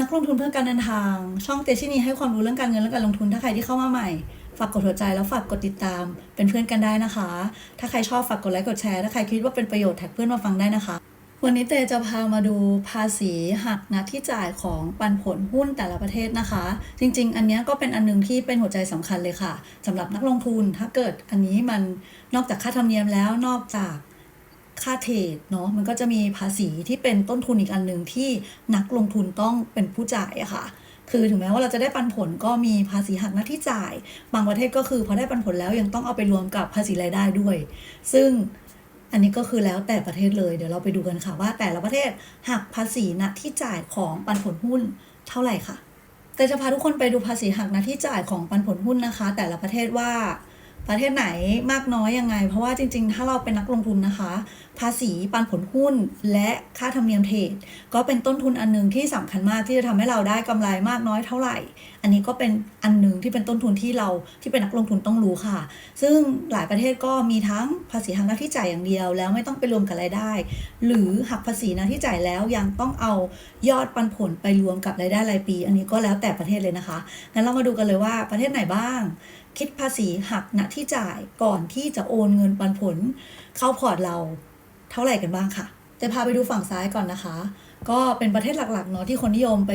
นักลงทุนเพื่อการเดินทาง ช่องเตชินีให้ความรู้เรื่องการเงินและการลงทุนถ้าใครที่เข้ามาใหม่ ฝากกดหัวใจแล้วฝากกดติดตาม เป็นเพื่อนกันได้นะคะ ถ้าใครชอบฝากกดไลค์กดแชร์ถ้าใครคิดว่าเป็นประโยชน์แท็กเพื่อนมาฟังได้นะคะ วันนี้เตจะพามาดูภาษีหักนะที่จ่ายของปันผลหุ้นแต่ละประเทศนะคะ จริง ๆ อันนี้ก็เป็นอันหนึงที่เป็นหัวใจสำคัญเลยค่ะสำหรับนักลงทุนถ้าเกิดอันนี้มันนอกจากค่าธรรมเนียมแล้วนอกจาก ค่าเทรดเนาะมันก็จะมีภาษีที่เป็นต้นทุนอีกอันหนึ่งที่นักลงทุนต้องเป็นผู้จ่ายอะค่ะ คือถึงแม้ว่าเราจะได้ปันผลก็มีภาษีหักหน้าที่จ่าย บางประเทศก็คือพอได้ปันผลแล้วยังต้องเอาไปรวมกับภาษีรายได้ด้วย ซึ่งอันนี้ก็คือแล้วแต่ประเทศเลยเดี๋ยวเราไปดูกันค่ะว่าแต่ละประเทศหักภาษีณที่จ่ายของปันผลหุ้นเท่าไหร่ค่ะ แต่จะพาทุกคนไปดูภาษีหักหน้าที่จ่ายของปันผลหุ้นนะคะ แต่ละประเทศว่า ประเทศไหนมากน้อยยังไง เพราะว่าจริง ๆ ถ้าเราเป็นนักลงทุนนะคะ ภาษีปันผลหุ้นและค่าธรรมเนียมเทรดก็เป็นต้นทุนอันหนึงที่สำคัญมากที่จะทำให้เราได้กำไรมากน้อยเท่าไหร่ อันนี้ก็เป็นอันหนึงที่เป็นต้นทุนที่เราที่เป็นนักลงทุนต้องรู้ค่ะ ซึ่งหลายประเทศก็มีทั้งภาษีหักหน้าที่จ่ายอย่างเดียว แล้วไม่ต้องไปรวมกับรายได้ หรือหักภาษีหน้าที่จ่ายแล้วยังต้องเอายอดปันผลไปรวมกับรายได้รายปี อันนี้ก็แล้วแต่ประเทศเลยนะคะงั้นเรามาดูกันเลยว่าประเทศไหนบ้าง คิดภาษีหักณที่จ่ายก่อนที่จะโอนเงินปันผล เข้าพอร์ตเราเท่าไหร่กันบ้างค่ะ จะพาไปดูฝั่งซ้ายก่อนนะคะ ก็เป็นประเทศหลักๆเนาะที่คนนิยมไป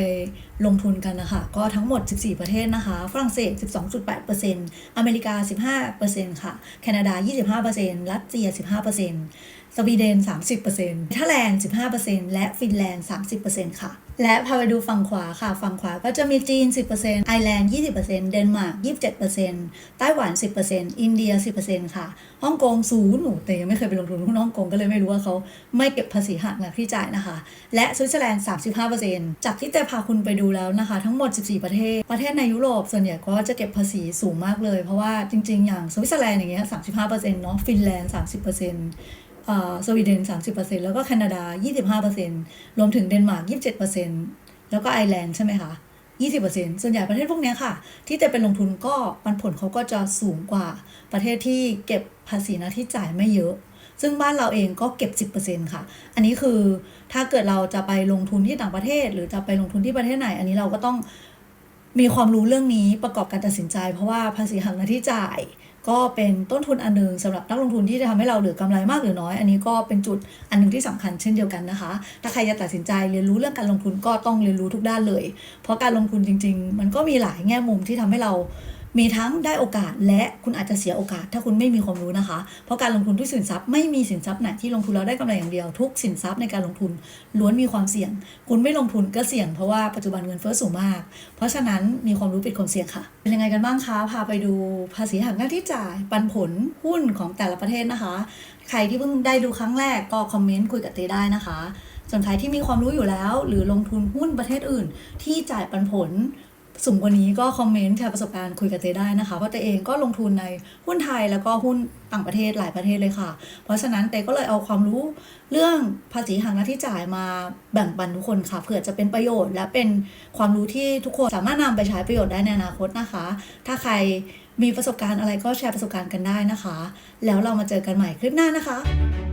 ลงทุนกันนะคะ ก็ทั้งหมด 14 ประเทศนะคะ ฝรั่งเศส 12.8%อเมริกา 15%ค่ะ แคนาดา 25%รัสเซีย 15% สวีเดน 30%เนเธอร์แลนด์ 15%และฟินแลนด์ 30%ค่ะ และพาไปดูฝั่งขวาค่ะ ฝั่งขวาก็จะมีจีน 10%ไอร์แลนด์ 20%เดนมาร์ก 27%ไต้หวัน 10%อินเดีย 10%ค่ะ ฮ่องกงศูนย์หนูแต่ยังไม่เคยไปลงทุนหุ้นฮ่องกงก็เลยไม่รู้ว่าเขาไม่เก็บภาษีหักนะที่จ่ายนะคะ และสวิตเซอร์แลนด์ 35%จากที่แต่พาคุณไปดูแล้วนะคะ ทั้งหมด 14 ประเทศ ประเทศในยุโรปส่วนใหญ่ก็จะเก็บภาษีสูงมากเลย เพราะว่าจริง ๆ อย่างสวิตเซอร์แลนด์อย่างเงี้ย35%เนาะ ฟินแลนด์ 30% สวีเดน 30%แล้วก็แคนาดา 25%รวมถึงเดนมาร์ก 27%แล้วก็ไอร์แลนด์ใช่ไหมคะ 20%ส่วนใหญ่ประเทศพวกนี้ค่ะ ที่จะเป็นลงทุนก็ปันผลเขาก็จะสูงกว่าประเทศที่เก็บภาษีหน้าที่จ่ายไม่เยอะ ซึ่งบ้านเราเองก็เก็บ 10%ค่ะ อันนี้คือถ้าเกิดเราจะไปลงทุนที่ต่างประเทศ หรือจะไปลงทุนที่ประเทศไหน อันนี้เราก็ต้องมีความรู้เรื่องนี้ประกอบการตัดสินใจ เพราะว่าภาษีหักหน้าที่จ่าย ก็เป็นต้นทุนอันหนึ่งสำหรับนักลงทุนที่จะทำให้เราเหลือกำไรมากหรือน้อย อันนี้ก็เป็นจุดอันหนึงที่สำคัญเช่นเดียวกันนะคะ ถ้าใครจะตัดสินใจเรียนรู้เรื่องการลงทุนก็ต้องเรียนรู้ทุกด้านเลย เพราะการลงทุนจริง ๆ มันก็มีหลายแง่มุมที่ทำให้เรา มีทั้งได้โอกาสและคุณอาจจะเสียโอกาส ถ้าคุณไม่มีความรู้นะคะ เพราะการลงทุนด้วยสินทรัพย์ไม่มีสินทรัพย์ไหนที่ลงทุนแล้วได้กำไรอย่างเดียว ทุกสินทรัพย์ในการลงทุนล้วนมีความเสี่ยง คุณไม่ลงทุนก็เสี่ยงเพราะว่าปัจจุบันเงินเฟ้อสูงมาก เพราะฉะนั้นมีความรู้ปิดความเสี่ยงค่ะ เป็นยังไงกันบ้างคะ พาไปดูภาษีหักหน้าที่จ่าย ปันผลหุ้นของแต่ละประเทศนะคะ ใครที่เพิ่งได้ดูครั้งแรกก็คอมเมนต์คุยกับเตได้นะคะส่วนใครที่มีความรู้อยู่แล้ว หรือลงทุนหุ้นประเทศอื่น ที่จ่ายปันผล สูงกว่านี้ก็คอมเมนต์แชร์ประสบการณ์คุยกับเจได้นะคะเพราะเตเองก็ลงทุนในหุ้นไทยแล้วก็หุ้นต่างประเทศหลายประเทศเลยค่ะ เพราะฉะนั้นเตก็เลยเอาความรู้เรื่องภาษีหักหน้าที่จ่ายมาแบ่งปันทุกคนค่ะเผื่อจะเป็นประโยชน์ และเป็นความรู้ที่ทุกคนสามารถนำไปใช้ประโยชน์ได้ในอนาคตนะคะ ถ้าใครมีประสบการณ์อะไรก็แชร์ประสบการณ์กันได้นะคะ แล้วเรามาเจอกันใหม่คลิปหน้านะคะ